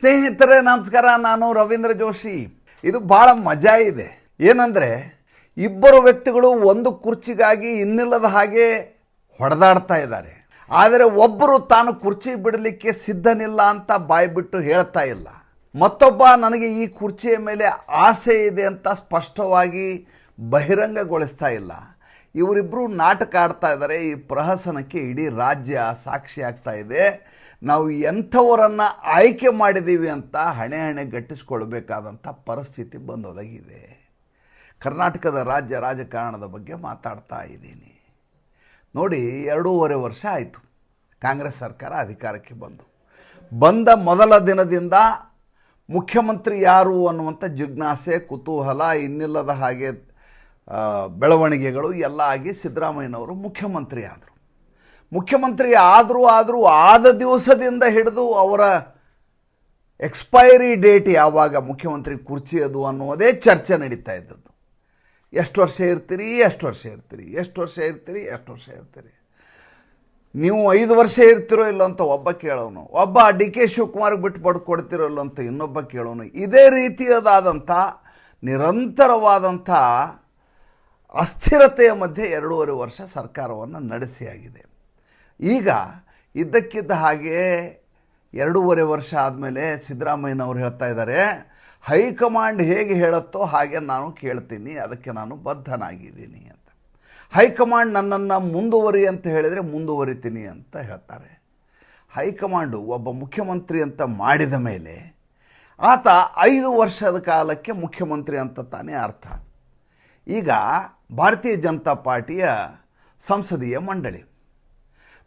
ಸ್ನೇಹಿತರೆ, ನಮಸ್ಕಾರ. ನಾನು ರವೀಂದ್ರ ಜೋಶಿ. ಇದು ಭಾಳ ಮಜಾ ಇದೆ. ಏನಂದರೆ, ಇಬ್ಬರು ವ್ಯಕ್ತಿಗಳು ಒಂದು ಕುರ್ಚಿಗಾಗಿ ಇನ್ನಿಲ್ಲದ ಹಾಗೆ ಹೊಡೆದಾಡ್ತಾ ಇದ್ದಾರೆ. ಆದರೆ ಒಬ್ಬರು ತಾನು ಕುರ್ಚಿ ಬಿಡಲಿಕ್ಕೆ ಸಿದ್ಧನಿಲ್ಲ ಅಂತ ಬಾಯಿ ಬಿಟ್ಟು ಹೇಳ್ತಾ ಇಲ್ಲ. ಮತ್ತೊಬ್ಬ ನನಗೆ ಈ ಕುರ್ಚಿಯ ಮೇಲೆ ಆಸೆ ಇದೆ ಅಂತ ಸ್ಪಷ್ಟವಾಗಿ ಬಹಿರಂಗಗೊಳಿಸ್ತಾ ಇಲ್ಲ. ಇವರಿಬ್ಬರು ನಾಟಕ ಆಡ್ತಾ ಇದ್ದಾರೆ. ಈ ಪ್ರಹಸನಕ್ಕೆ ಇಡೀ ರಾಜ್ಯ ಸಾಕ್ಷಿ ಆಗ್ತಾ ಇದೆ. ನಾವು ಎಂಥವರನ್ನು ಆಯ್ಕೆ ಮಾಡಿದ್ದೀವಿ ಅಂತ ಹಣೆ ಹಣೆ ಗಟ್ಟಿಸ್ಕೊಳ್ಬೇಕಾದಂಥ ಪರಿಸ್ಥಿತಿ ಬಂದೊದಗಿದೆ. ಕರ್ನಾಟಕದ ರಾಜ್ಯ ರಾಜಕಾರಣದ ಬಗ್ಗೆ ಮಾತಾಡ್ತಾ ಇದ್ದೀನಿ. ನೋಡಿ, ಎರಡೂವರೆ ವರ್ಷ ಆಯಿತು. ಕಾಂಗ್ರೆಸ್ ಸರ್ಕಾರ ಅಧಿಕಾರಕ್ಕೆ ಬಂದು. ಬಂದ ಮೊದಲ ದಿನದಿಂದ ಮುಖ್ಯಮಂತ್ರಿ ಯಾರು ಅನ್ನುವಂಥ ಜಿಜ್ಞಾಸೆ, ಕುತೂಹಲ, ಇನ್ನಿಲ್ಲದ ಹಾಗೆ ಬೆಳವಣಿಗೆಗಳು ಎಲ್ಲ ಆಗಿ ಸಿದ್ದರಾಮಯ್ಯನವರು ಮುಖ್ಯಮಂತ್ರಿ ಆದರು. ಮುಖ್ಯಮಂತ್ರಿ ಆದರೂ ಆದರೂ ಆದ ದಿವಸದಿಂದ ಹಿಡಿದು ಅವರ ಎಕ್ಸ್ಪೈರಿ ಡೇಟ್ ಯಾವಾಗ ಮುಖ್ಯಮಂತ್ರಿ ಕುರ್ಚಿ ಅದು ಅನ್ನೋದೇ ಚರ್ಚೆ ನಡೀತಾ ಇದ್ದದ್ದು. ಎಷ್ಟು ವರ್ಷ ಇರ್ತೀರಿ, ಎಷ್ಟು ವರ್ಷ ಇರ್ತೀರಿ, ಎಷ್ಟು ವರ್ಷ ಇರ್ತೀರಿ, ಎಷ್ಟು ವರ್ಷ ಇರ್ತೀರಿ. ನೀವು ಐದು ವರ್ಷ ಇರ್ತಿರೋ ಇಲ್ಲ ಅಂತ ಒಬ್ಬ ಕೇಳೋನು, ಒಬ್ಬ ಡಿ ಕೆ ಶಿವಕುಮಾರ್ಗೆ ಬಿಟ್ಟು ಪಡ್ಕೊಡ್ತಿರೋ ಕೊಡ್ತಿರೋ ಇಲ್ಲ ಅಂತ ಇನ್ನೊಬ್ಬ ಕೇಳೋನು. ಇದೇ ರೀತಿಯದಾದಂಥ, ನಿರಂತರವಾದಂಥ ಅಸ್ಥಿರತೆಯ ಮಧ್ಯೆ ಎರಡೂವರೆ ವರ್ಷ ಸರ್ಕಾರವನ್ನು ನಡೆಸಿಯಾಗಿದೆ. ಈಗ ಇದ್ದಕ್ಕಿದ್ದ ಹಾಗೆ ಎರಡೂವರೆ ವರ್ಷ ಆದಮೇಲೆ ಸಿದ್ದರಾಮಯ್ಯನವರು ಹೇಳ್ತಾ ಇದ್ದಾರೆ, ಹೈಕಮಾಂಡ್ ಹೇಗೆ ಹೇಳುತ್ತೋ ಹಾಗೆ ನಾನು ಕೇಳ್ತೀನಿ, ಅದಕ್ಕೆ ನಾನು ಬದ್ಧನಾಗಿದ್ದೀನಿ ಅಂತ. ಹೈಕಮಾಂಡ್ ನನ್ನನ್ನು ಮುಂದುವರಿ ಅಂತ ಹೇಳಿದರೆ ಮುಂದುವರಿತೀನಿ ಅಂತ ಹೇಳ್ತಾರೆ. ಹೈಕಮಾಂಡು ಒಬ್ಬ ಮುಖ್ಯಮಂತ್ರಿ ಅಂತ ಮಾಡಿದ ಮೇಲೆ ಆತ ಐದು ವರ್ಷದ ಕಾಲಕ್ಕೆ ಮುಖ್ಯಮಂತ್ರಿ ಅಂತ ತಾನೇ ಅರ್ಥ. ಈಗ ಭಾರತೀಯ ಜನತಾ ಪಾರ್ಟಿಯ ಸಂಸದೀಯ ಮಂಡಳಿ.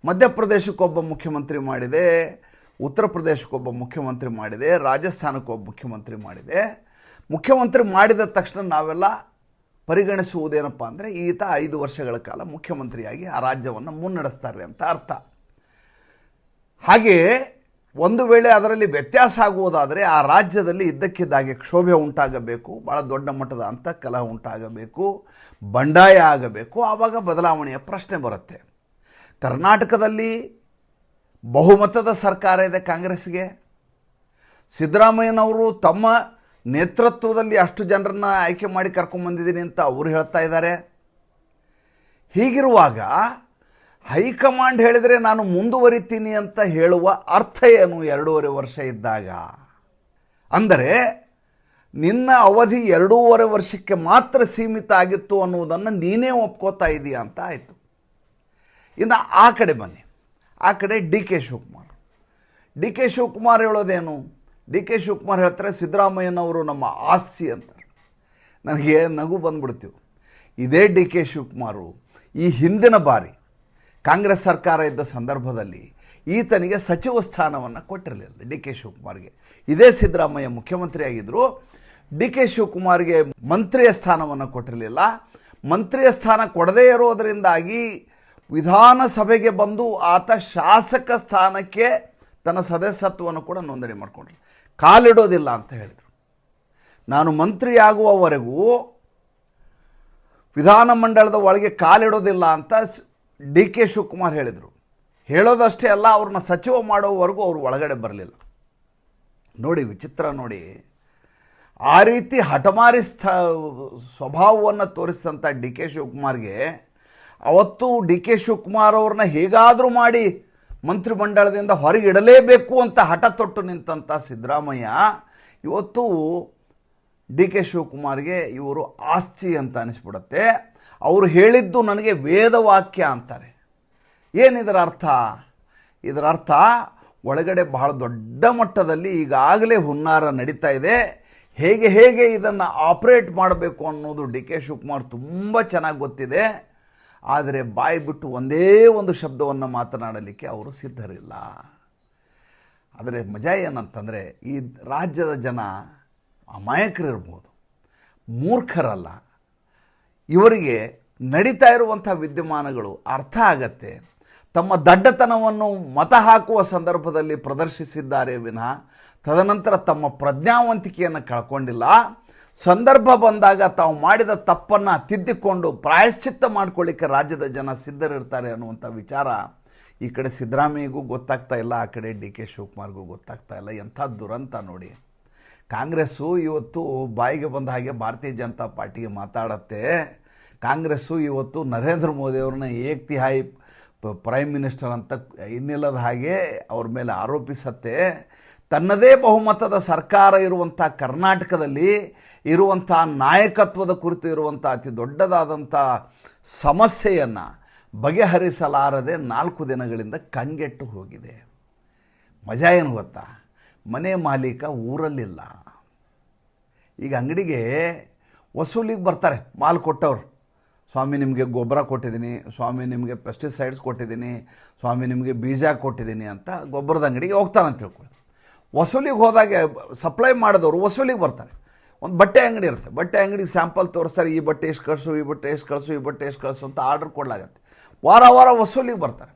ಮಧ್ಯಪ್ರದೇಶಕ್ಕೊಬ್ಬ ಮುಖ್ಯಮಂತ್ರಿ ಮಾಡಿದೆ ಉತ್ತರ ಪ್ರದೇಶಕ್ಕೊಬ್ಬ ಮುಖ್ಯಮಂತ್ರಿ ಮಾಡಿದೆ, ರಾಜಸ್ಥಾನಕ್ಕೊಬ್ಬ ಮುಖ್ಯಮಂತ್ರಿ ಮಾಡಿದೆ. ಮುಖ್ಯಮಂತ್ರಿ ಮಾಡಿದ ತಕ್ಷಣ ನಾವೆಲ್ಲ ಪರಿಗಣಿಸುವುದೇನಪ್ಪ ಅಂದರೆ, ಈತ ಐದು ವರ್ಷಗಳ ಕಾಲ ಮುಖ್ಯಮಂತ್ರಿಯಾಗಿ ಆ ರಾಜ್ಯವನ್ನು ಮುನ್ನಡೆಸ್ತಾರೆ ಅಂತ ಅರ್ಥ. ಹಾಗೆಯೇ, ಒಂದು ವೇಳೆ ಅದರಲ್ಲಿ ವ್ಯತ್ಯಾಸ ಆಗುವುದಾದರೆ, ಆ ರಾಜ್ಯದಲ್ಲಿ ಇದ್ದಕ್ಕಿದ್ದಾಗೆ ಕ್ಷೋಭೆ ಉಂಟಾಗಬೇಕು ಭಾಳ ದೊಡ್ಡ ಮಟ್ಟದ ಅಂತಃಕಲಹ ಉಂಟಾಗಬೇಕು, ಬಂಡಾಯ ಆಗಬೇಕು, ಆವಾಗ ಬದಲಾವಣೆಯ ಪ್ರಶ್ನೆ ಬರುತ್ತೆ. ಕರ್ನಾಟಕದಲ್ಲಿ ಬಹುಮತದ ಸರ್ಕಾರ ಇದೆ ಕಾಂಗ್ರೆಸ್ಗೆ ಸಿದ್ದರಾಮಯ್ಯನವರು ತಮ್ಮ ನೇತೃತ್ವದಲ್ಲಿ ಅಷ್ಟು ಜನರನ್ನು ಆಯ್ಕೆ ಮಾಡಿ ಕರ್ಕೊಂಬಂದಿದ್ದೀನಿ ಅಂತ ಅವರು ಹೇಳ್ತಾ ಇದ್ದಾರೆ. ಹೀಗಿರುವಾಗ ಹೈಕಮಾಂಡ್ ಹೇಳಿದರೆ ನಾನು ಮುಂದುವರಿತೀನಿ ಅಂತ ಹೇಳುವ ಅರ್ಥ ಏನು ಎರಡೂವರೆ ವರ್ಷ ಇದ್ದಾಗ? ಅಂದರೆ ನಿನ್ನ ಅವಧಿ ಎರಡೂವರೆ ವರ್ಷಕ್ಕೆ ಮಾತ್ರ ಸೀಮಿತ ಆಗಿತ್ತು ಅನ್ನುವುದನ್ನು ನೀನೇ ಒಪ್ಕೋತಾ ಇದೀಯ ಅಂತ ಆಯಿತು. ಇನ್ನು ಆ ಕಡೆ ಬನ್ನಿ. ಆ ಕಡೆ D K Shivakumar. D K Shivakumar ಹೇಳೋದೇನು? ಡಿ ಕೆ ಶಿವಕುಮಾರ್ ಹೇಳ್ತಾರೆ, ಸಿದ್ದರಾಮಯ್ಯನವರು ನಮ್ಮ ಆಸ್ತಿ ಅಂತಾರೆ ನನಗೆ ನಗು ಬಂದ್ಬಿಡ್ತೀವಿ ಇದೇ ಡಿ ಕೆ ಶಿವಕುಮಾರು, ಈ ಹಿಂದಿನ ಬಾರಿ ಕಾಂಗ್ರೆಸ್ ಸರ್ಕಾರ ಇದ್ದ ಸಂದರ್ಭದಲ್ಲಿ ಈತನಿಗೆ ಸಚಿವ ಸ್ಥಾನವನ್ನು ಕೊಟ್ಟಿರಲಿಲ್ಲ ಡಿ ಕೆ ಶಿವಕುಮಾರ್ಗೆ. ಇದೇ ಸಿದ್ದರಾಮಯ್ಯ ಮುಖ್ಯಮಂತ್ರಿ ಆಗಿದ್ದರು ಡಿ ಕೆ ಶಿವಕುಮಾರ್ಗೆ ಮಂತ್ರಿಯ ಸ್ಥಾನವನ್ನು ಕೊಟ್ಟಿರಲಿಲ್ಲ. ಮಂತ್ರಿಯ ಸ್ಥಾನ ಕೊಡದೇ ಇರೋದರಿಂದಾಗಿ ವಿಧಾನಸಭೆಗೆ ಬಂದು ಆತ ಶಾಸಕ ಸ್ಥಾನಕ್ಕೆ ತನ್ನ ಸದಸ್ಯತ್ವವನ್ನು ಕೂಡ ನೋಂದಣಿ ಮಾಡಿಕೊಂಡ್ರು. ಕಾಲಿಡೋದಿಲ್ಲ ಅಂತ ಹೇಳಿದರು. ನಾನು ಮಂತ್ರಿಯಾಗುವವರೆಗೂ ವಿಧಾನಮಂಡಲದ ಒಳಗೆ ಕಾಲಿಡೋದಿಲ್ಲ ಅಂತ ಡಿ ಕೆ ಶಿವಕುಮಾರ್ ಹೇಳಿದರು. ಹೇಳೋದಷ್ಟೇ ಅಲ್ಲ, ಅವ್ರನ್ನ ಸಚಿವ ಮಾಡೋವರೆಗೂ ಅವರು ಒಳಗಡೆ ಬರಲಿಲ್ಲ. ನೋಡಿ, ವಿಚಿತ್ರ ನೋಡಿ. ಆ ರೀತಿ ಹಠಮಾರಿ ಸ್ಥ, ಸ್ವಭಾವವನ್ನು ತೋರಿಸಿದಂಥ ಡಿ ಕೆ ಶಿವಕುಮಾರ್ಗೆ ಅವತ್ತು ಡಿ ಕೆ ಶಿವಕುಮಾರ್ ಅವ್ರನ್ನ ಹೇಗಾದರೂ ಮಾಡಿ ಮಂತ್ರಿಮಂಡಲದಿಂದ ಹೊರಗಿಡಲೇಬೇಕು ಅಂತ ಹಠ ತೊಟ್ಟು ನಿಂತಂಥ ಸಿದ್ದರಾಮಯ್ಯ, ಇವತ್ತು ಡಿ ಕೆ ಶಿವಕುಮಾರ್ಗೆ ಇವರು ಆಸ್ತಿ ಅಂತ ಅನಿಸ್ಬಿಡುತ್ತೆ. ಅವರು ಹೇಳಿದ್ದು ನನಗೆ ವೇದವಾಕ್ಯ ಅಂತಾರೆ. ಏನಿದರ ಅರ್ಥ? ಇದರ ಅರ್ಥ ಒಳಗಡೆ ಬಹಳ ದೊಡ್ಡ ಮಟ್ಟದಲ್ಲಿ ಈಗಾಗಲೇ ಹುನ್ನಾರ ನಡೀತಾ ಇದೆ. ಹೇಗೆ ಹೇಗೆ ಇದನ್ನು ಆಪ್ರೇಟ್ ಮಾಡಬೇಕು ಅನ್ನೋದು ಡಿ ಕೆ ಶಿವಕುಮಾರ್ ತುಂಬ ಚೆನ್ನಾಗಿ ಗೊತ್ತಿದೆ. ಆದರೆ ಬಾಯಿ ಬಿಟ್ಟು ಒಂದೇ ಒಂದು ಶಬ್ದವನ್ನು ಮಾತನಾಡಲಿಕ್ಕೆ ಅವರು ಸಿದ್ಧರಿಲ್ಲ. ಆದರೆ ಮಜಾ ಏನಂತಂದರೆ, ಈ ರಾಜ್ಯದ ಜನ ಅಮಾಯಕರಿರ್ಬೋದು, ಮೂರ್ಖರಲ್ಲ. ಇವರಿಗೆ ನಡೀತಾ ಇರುವಂಥ ವಿದ್ಯಮಾನಗಳು ಅರ್ಥ ಆಗತ್ತೆ. ತಮ್ಮ ದಡ್ಡತನವನ್ನು ಮತ ಹಾಕುವ ಸಂದರ್ಭದಲ್ಲಿ ಪ್ರದರ್ಶಿಸಿದ್ದಾರೆ ವಿನಃ, ತದನಂತರ ತಮ್ಮ ಪ್ರಜ್ಞಾವಂತಿಕೆಯನ್ನು ಕಳ್ಕೊಂಡಿಲ್ಲ. ಸಂದರ್ಭ ಬಂದಾಗ ತಾವು ಮಾಡಿದ ತಪ್ಪನ್ನು ತಿದ್ದಿಕೊಂಡು ಪ್ರಾಯಶ್ಚಿತ್ತ ಮಾಡ್ಕೊಳ್ಳಿಕ್ಕೆ ರಾಜ್ಯದ ಜನ ಸಿದ್ಧರಿರ್ತಾರೆ ಅನ್ನುವಂಥ ವಿಚಾರ ಈ ಕಡೆ ಸಿದ್ದರಾಮಯ್ಯಗೂ ಗೊತ್ತಾಗ್ತಾ ಇಲ್ಲ, ಆ ಕಡೆ ಡಿ ಕೆ ಶಿವಕುಮಾರ್ಗೂ ಗೊತ್ತಾಗ್ತಾ ಇಲ್ಲ. ಎಂಥ ದುರಂತ ನೋಡಿ. ಕಾಂಗ್ರೆಸ್ಸು ಇವತ್ತು ಬಾಯಿಗೆ ಬಂದ ಹಾಗೆ ಭಾರತೀಯ ಜನತಾ ಪಾರ್ಟಿಗೆ ಮಾತಾಡತ್ತೆ. ಕಾಂಗ್ರೆಸ್ಸು ಇವತ್ತು ನರೇಂದ್ರ ಮೋದಿಯವ್ರನ್ನ ಏಕ್ ತಿಹಾಯಿ ಪ- ಪ್ರೈಮ್ ಮಿನಿಸ್ಟರ್ ಅಂತ ಇನ್ನಿಲ್ಲದ ಹಾಗೆ ಅವ್ರ ಮೇಲೆ ಆರೋಪಿಸತ್ತೆ. ತನ್ನದೇ ಬಹುಮತದ ಸರ್ಕಾರ ಇರುವಂಥ ಕರ್ನಾಟಕದಲ್ಲಿ ಇರುವಂಥ ನಾಯಕತ್ವದ ಕುರಿತು ಇರುವಂಥ ಅತಿ ದೊಡ್ಡದಾದಂಥ ಸಮಸ್ಯೆಯನ್ನು ಬಗೆಹರಿಸಲಾರದೆ ನಾಲ್ಕು ದಿನಗಳಿಂದ ಕಂಗೆಟ್ಟು ಹೋಗಿದೆ. ಮಜಾ ಏನು ಗೊತ್ತಾ? ಮನೆ ಮಾಲೀಕ ಊರಲ್ಲಿಲ್ಲ. ಈಗ ಅಂಗಡಿಗೆ ವಸೂಲಿಗೆ ಬರ್ತಾರೆ, ಮಾಲ್ ಕೊಟ್ಟವ್ರು. ಸ್ವಾಮಿ ನಿಮಗೆ ಗೊಬ್ಬರ ಕೊಟ್ಟಿದ್ದೀನಿ, ಸ್ವಾಮಿ ನಿಮಗೆ ಪೆಸ್ಟಿಸೈಡ್ಸ್ ಕೊಟ್ಟಿದ್ದೀನಿ, ಸ್ವಾಮಿ ನಿಮಗೆ ಬೀಜ ಕೊಟ್ಟಿದ್ದೀನಿ ಅಂತ ಗೊಬ್ಬರದ ಅಂಗಡಿಗೆ ಹೋಗ್ತಾನೆ ಅಂತ ತಿಳ್ಕೊಳ್ಳಿ ವಸೂಲಿಗೆ ಹೋದಾಗ ಸಪ್ಲೈ ಮಾಡಿದವರು ವಸೂಲಿಗೆ ಬರ್ತಾರೆ. ಒಂದು ಬಟ್ಟೆ ಅಂಗಡಿ ಇರುತ್ತೆ. ಬಟ್ಟೆ ಅಂಗಡಿಗೆ ಸ್ಯಾಂಪಲ್ ತೋರಿಸ್ತಾರೆ, ಈ ಬಟ್ಟೆ ಎಷ್ಟು ಕಳಿಸು, ಈ ಬಟ್ಟೆ ಎಷ್ಟು ಕಳಿಸು, ಈ ಬಟ್ಟೆ ಎಷ್ಟು ಕಳಿಸು ಅಂತ ಆರ್ಡರ್ ಕೊಡಲಾಗತ್ತೆ. ವಾರ ವಾರ ವಸೂಲಿಗೆ ಬರ್ತಾರೆ.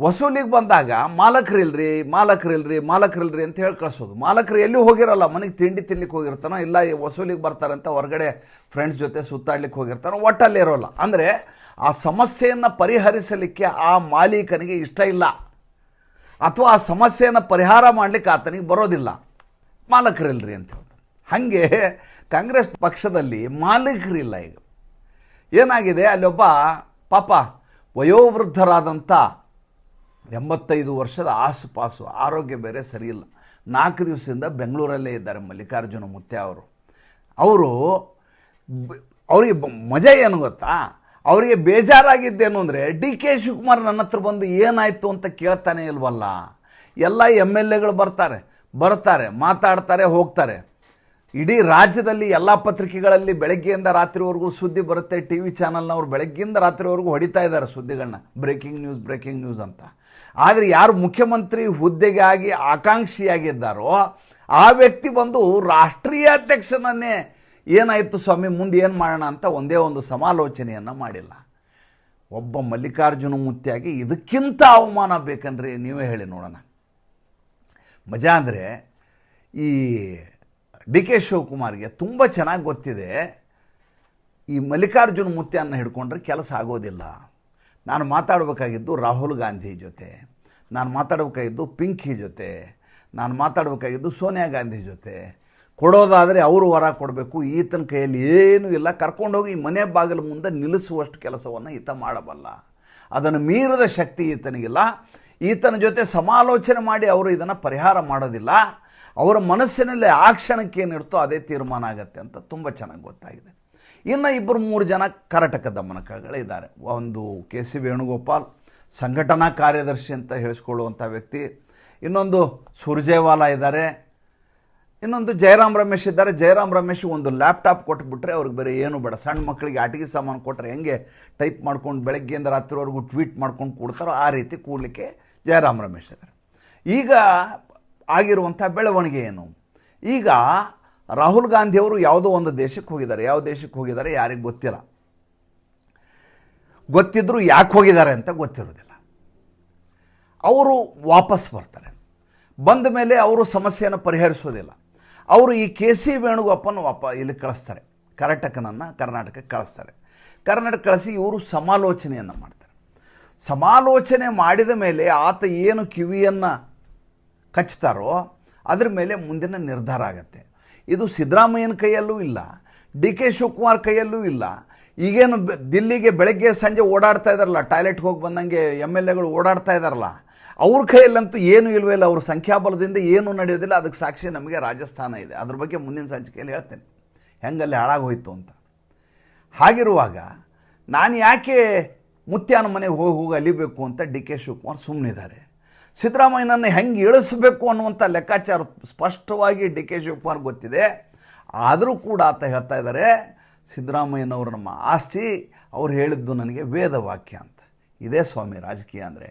ವಸೂಲಿಗೆ ಬಂದಾಗ ಮಾಲಕರಿಲ್ರಿ ಮಾಲಕರಿಲ್ರಿ ಮಾಲಕರಿಲ್ರಿ ಅಂತ ಹೇಳಿ ಕಳಿಸೋದು. ಮಾಲಕರು ಎಲ್ಲಿ ಹೋಗಿರಲ್ಲ? ಮನೆಗೆ ತಿಂಡಿ ತಿನ್ಲಿಕ್ಕೆ ಹೋಗಿರ್ತಾನೋ, ಇಲ್ಲ ಈ ವಸೂಲಿಗೆ ಬರ್ತಾರೆ ಅಂತ ಹೊರಗಡೆ ಫ್ರೆಂಡ್ಸ್ ಜೊತೆ ಸುತ್ತಾಡ್ಲಿಕ್ಕೆ ಹೋಗಿರ್ತಾನೋ, ಒಟ್ಟಲ್ಲಿ ಇರೋಲ್ಲ. ಅಂದರೆ ಆ ಸಮಸ್ಯೆಯನ್ನು ಪರಿಹರಿಸಲಿಕ್ಕೆ ಆ ಮಾಲೀಕನಿಗೆ ಇಷ್ಟ ಇಲ್ಲ. ಅಥವಾ ಆ ಸಮಸ್ಯೆಯನ್ನು ಪರಿಹಾರ ಮಾಡಲಿಕ್ಕೆ ಆತನಿಗೆ ಬರೋದಿಲ್ಲ. ಮಾಲಕರಿಲ್ರಿ ಅಂತ ಹೇಳ್ತಾರೆ. ಹಾಗೆ ಕಾಂಗ್ರೆಸ್ ಪಕ್ಷದಲ್ಲಿ ಮಾಲೀಕರಿಲ್ಲ ಈಗ. ಏನಾಗಿದೆ? ಅಲ್ಲೊಬ್ಬ ಪಾಪ ವಯೋವೃದ್ಧರಾದಂಥ ಎಂಬತ್ತೈದು ವರ್ಷದ ಆಸುಪಾಸು, ಆರೋಗ್ಯ ಬೇರೆ ಸರಿಯಿಲ್ಲ ನಾಲ್ಕು ದಿವಸದಿಂದ ಬೆಂಗಳೂರಲ್ಲೇ ಇದ್ದಾರೆ ಮಲ್ಲಿಕಾರ್ಜುನ ಮುತ್ತೆ ಅವರು. ಅವರು ಅವ್ರಿಗೆ ಮಜಾ ಏನು ಗೊತ್ತಾ? ಅವರಿಗೆ ಬೇಜಾರಾಗಿದ್ದೇನು ಅಂದರೆ ಡಿ ಕೆ ಶಿವಕುಮಾರ್ ನನ್ನ ಹತ್ರ ಬಂದು ಏನಾಯಿತು ಅಂತ ಕೇಳ್ತಾನೆ ಇಲ್ವಲ್ಲ? ಎಲ್ಲ ಎಂ ಎಲ್ ಎಗಳು ಬರ್ತಾರೆ ಬರ್ತಾರೆ ಮಾತಾಡ್ತಾರೆ, ಹೋಗ್ತಾರೆ. ಇಡೀ ರಾಜ್ಯದಲ್ಲಿ ಎಲ್ಲ ಪತ್ರಿಕೆಗಳಲ್ಲಿ ಬೆಳಗ್ಗೆಯಿಂದ ರಾತ್ರಿವರೆಗೂ ಸುದ್ದಿ ಬರುತ್ತೆ ಟಿ ವಿ ಚಾನಲ್ನವ್ರು ಬೆಳಗ್ಗೆಯಿಂದ ರಾತ್ರಿವರೆಗೂ ಹೊಡಿತಾ ಇದ್ದಾರೆ ಸುದ್ದಿಗಳನ್ನ ಬ್ರೇಕಿಂಗ್ ನ್ಯೂಸ್ ಬ್ರೇಕಿಂಗ್ ನ್ಯೂಸ್ ಅಂತ. ಆದರೆ ಯಾರು ಮುಖ್ಯಮಂತ್ರಿ ಹುದ್ದೆಗಾಗಿ ಆಕಾಂಕ್ಷಿಯಾಗಿದ್ದಾರೋ, ಆ ವ್ಯಕ್ತಿ ಬಂದು ರಾಷ್ಟ್ರೀಯ ಅಧ್ಯಕ್ಷನನ್ನೇ ಏನಾಯಿತು ಸ್ವಾಮಿ, ಮುಂದೆ ಏನು ಮಾಡೋಣ ಅಂತ ಒಂದೇ ಒಂದು ಸಮಾಲೋಚನೆಯನ್ನು ಮಾಡಿಲ್ಲ. ಒಬ್ಬ ಮಲ್ಲಿಕಾರ್ಜುನ ಮುತ್ಯಾಗಿ ಇದಕ್ಕಿಂತ ಅವಮಾನ ಬೇಕನ್ರಿ ನೀವೇ ಹೇಳಿ ನೋಡೋಣ. ಮಜಾ ಅಂದರೆ ಈ ಡಿ ಕೆ ಶಿವಕುಮಾರ್ಗೆ ತುಂಬ ಚೆನ್ನಾಗಿ ಗೊತ್ತಿದೆ, ಈ ಮಲ್ಲಿಕಾರ್ಜುನ ಮುತ್ಯನ್ನ ಹಿಡ್ಕೊಂಡ್ರೆ ಕೆಲಸ ಆಗೋದಿಲ್ಲ. ನಾನು ಮಾತಾಡಬೇಕಾಗಿದ್ದು ರಾಹುಲ್ ಗಾಂಧಿ ಜೊತೆ, ನಾನು ಮಾತಾಡಬೇಕಾಗಿದ್ದು ಪಿಂಕಿ ಜೊತೆ, ನಾನು ಮಾತಾಡಬೇಕಾಗಿದ್ದು ಸೋನಿಯಾ ಗಾಂಧಿ ಜೊತೆ ಕೊಡೋದಾದರೆ ಅವರು ವರ ಕೊಡಬೇಕು. ಈತನ ಕೈಯಲ್ಲಿ ಏನೂ ಇಲ್ಲ. ಕರ್ಕೊಂಡೋಗಿ ಈ ಮನೆ ಬಾಗಿಲು ಮುಂದೆ ನಿಲ್ಲಿಸುವಷ್ಟು ಕೆಲಸವನ್ನು ಈತ ಮಾಡಬಲ್ಲ. ಅದನ್ನು ಮೀರಿದ ಶಕ್ತಿ ಈತನಿಗಿಲ್ಲ. ಈತನ ಜೊತೆ ಸಮಾಲೋಚನೆ ಮಾಡಿ ಅವರು ಇದನ್ನು ಪರಿಹಾರ ಮಾಡೋದಿಲ್ಲ. ಅವರ ಮನಸ್ಸಿನಲ್ಲಿ ಆ ಕ್ಷಣಕ್ಕೆ ಏನಿರ್ತೋ ಅದೇ ತೀರ್ಮಾನ ಆಗುತ್ತೆ ಅಂತ ತುಂಬ ಚೆನ್ನಾಗಿ ಗೊತ್ತಾಗಿದೆ. ಇನ್ನು ಇಬ್ಬರು ಮೂರು ಜನ ಕರಟಕ ದಮನಕಗಳಿದ್ದಾರೆ ಒಂದು ಕೆ ಸಿ ವೇಣುಗೋಪಾಲ್, ಸಂಘಟನಾ ಕಾರ್ಯದರ್ಶಿ ಅಂತ ಹೇಳಿಸ್ಕೊಳ್ಳುವಂಥ ವ್ಯಕ್ತಿ. ಇನ್ನೊಂದು ಸುರ್ಜೇವಾಲಾ ಇದ್ದಾರೆ. ಇನ್ನೊಂದು ಜಯರಾಮ್ ರಮೇಶ್ ಇದ್ದಾರೆ. ಜಯರಾಮ್ ರಮೇಶ್ ಒಂದು ಲ್ಯಾಪ್ಟಾಪ್ ಕೊಟ್ಬಿಟ್ರೆ ಅವ್ರಿಗೆ ಬೇರೆ ಏನು ಬೇಡ. ಸಣ್ಣ ಮಕ್ಕಳಿಗೆ ಆಟಿಕೆ ಸಾಮಾನು ಕೊಟ್ಟರೆ ಹೆಂಗೆ ಟೈಪ್ ಮಾಡ್ಕೊಂಡು ಬೆಳಗ್ಗೆಯಿಂದ ರಾತ್ರಿವರೆಗೂ ಟ್ವೀಟ್ ಮಾಡ್ಕೊಂಡು ಕೊಡ್ತಾರೋ ಆ ರೀತಿ ಕೂಡಲಿಕ್ಕೆ ಜಯರಾಮ್ ರಮೇಶ್ ಇದ್ದಾರೆ. ಈಗ ಆಗಿರುವಂಥ ಬೆಳವಣಿಗೆ ಏನು? ಈಗ ರಾಹುಲ್ ಗಾಂಧಿಯವರು ಯಾವುದೋ ಒಂದು ದೇಶಕ್ಕೆ ಹೋಗಿದ್ದಾರೆ. ಯಾವ ದೇಶಕ್ಕೆ ಹೋಗಿದ್ದಾರೆ ಯಾರಿಗೆ ಗೊತ್ತಿಲ್ಲ. ಗೊತ್ತಿದ್ದರೂ ಯಾಕೆ ಹೋಗಿದ್ದಾರೆ ಅಂತ ಗೊತ್ತಿರೋದಿಲ್ಲ ಅವರು ವಾಪಸ್ ಬರ್ತಾರೆ. ಬಂದ ಮೇಲೆ ಅವರು ಸಮಸ್ಯೆಯನ್ನು ಪರಿಹರಿಸೋದಿಲ್ಲ ಅವರು ಈ ಕೆ ಸಿ ವೇಣುಗೋಪನ್ ವಾಪ ಇಲ್ಲಿ ಕಳಿಸ್ತಾರೆ. ಕರ್ನಾಟಕನನ್ನು ಕರ್ನಾಟಕಕ್ಕೆ ಕಳಿಸ್ತಾರೆ. ಕರ್ನಾಟಕ ಕಳಿಸಿ ಇವರು ಸಮಾಲೋಚನೆಯನ್ನು ಮಾಡ್ತಾರೆ. ಸಮಾಲೋಚನೆ ಮಾಡಿದ ಮೇಲೆ ಆತ ಏನು ಕಿವಿಯನ್ನು ಕಚ್ತಾರೋ ಅದ್ರ ಮೇಲೆ ಮುಂದಿನ ನಿರ್ಧಾರ ಆಗತ್ತೆ. ಇದು ಸಿದ್ದರಾಮಯ್ಯನ ಕೈಯಲ್ಲೂ ಇಲ್ಲ, ಡಿ ಕೆ ಶಿವಕುಮಾರ್ ಕೈಯಲ್ಲೂ ಇಲ್ಲ. ಈಗೇನು ದಿಲ್ಲಿಗೆ ಬೆಳಗ್ಗೆ ಸಂಜೆ ಓಡಾಡ್ತಾ ಇದ್ದಾರಲ್ಲ ಟಾಯ್ಲೆಟ್ಗೆ ಹೋಗಿ ಬಂದಂಗೆ ಎಂ ಎಲ್ ಎಗಳು ಓಡಾಡ್ತಾ ಇದ್ದಾರಲ್ಲ ಅವ್ರ ಕೈಯಲ್ಲಂತೂ ಏನು ಇಲ್ವೇ ಇಲ್ಲ, ಅವ್ರ ಸಂಖ್ಯಾಬಲದಿಂದ ಏನು ನಡೆಯೋದಿಲ್ಲ, ಅದಕ್ಕೆ ಸಾಕ್ಷಿ ನಮಗೆ ರಾಜಸ್ಥಾನ ಇದೆ. ಅದ್ರ ಬಗ್ಗೆ ಮುಂದಿನ ಸಂಚಿಕೆಯಲ್ಲಿ ಹೇಳ್ತೇನೆ. ಹೆಂಗಲ್ಲಿ ಹಾಳಾಗೋಯ್ತು ಅಂತ. ಹಾಗಿರುವಾಗ ನಾನು ಯಾಕೆ ಮುತ್ಯಾನ ಮನೆಗೆ ಹೋಗಿ ಹೋಗಿ ಅಲಿಬೇಕು ಅಂತ ಡಿ ಕೆ ಶಿವಕುಮಾರ್ ಸುಮ್ಮನಿದ್ದಾರೆ ಸಿದ್ದರಾಮಯ್ಯನನ್ನು ಹೆಂಗೆ ಇಳಿಸಬೇಕು ಅನ್ನುವಂಥ ಲೆಕ್ಕಾಚಾರ ಸ್ಪಷ್ಟವಾಗಿ ಡಿ ಕೆ ಶಿವಕುಮಾರ್ ಗೊತ್ತಿದೆ. ಆದರೂ ಕೂಡ ಆತ ಹೇಳ್ತಾ ಇದ್ದಾರೆ ಸಿದ್ದರಾಮಯ್ಯನವರು ನಮ್ಮ ಆಸ್ತಿ ಅವ್ರು ಹೇಳಿದ್ದು ನನಗೆ ವೇದವಾಕ್ಯ ಅಂತ. ಇದೇ ಸ್ವಾಮಿ ರಾಜಕೀಯ ಅಂದರೆ.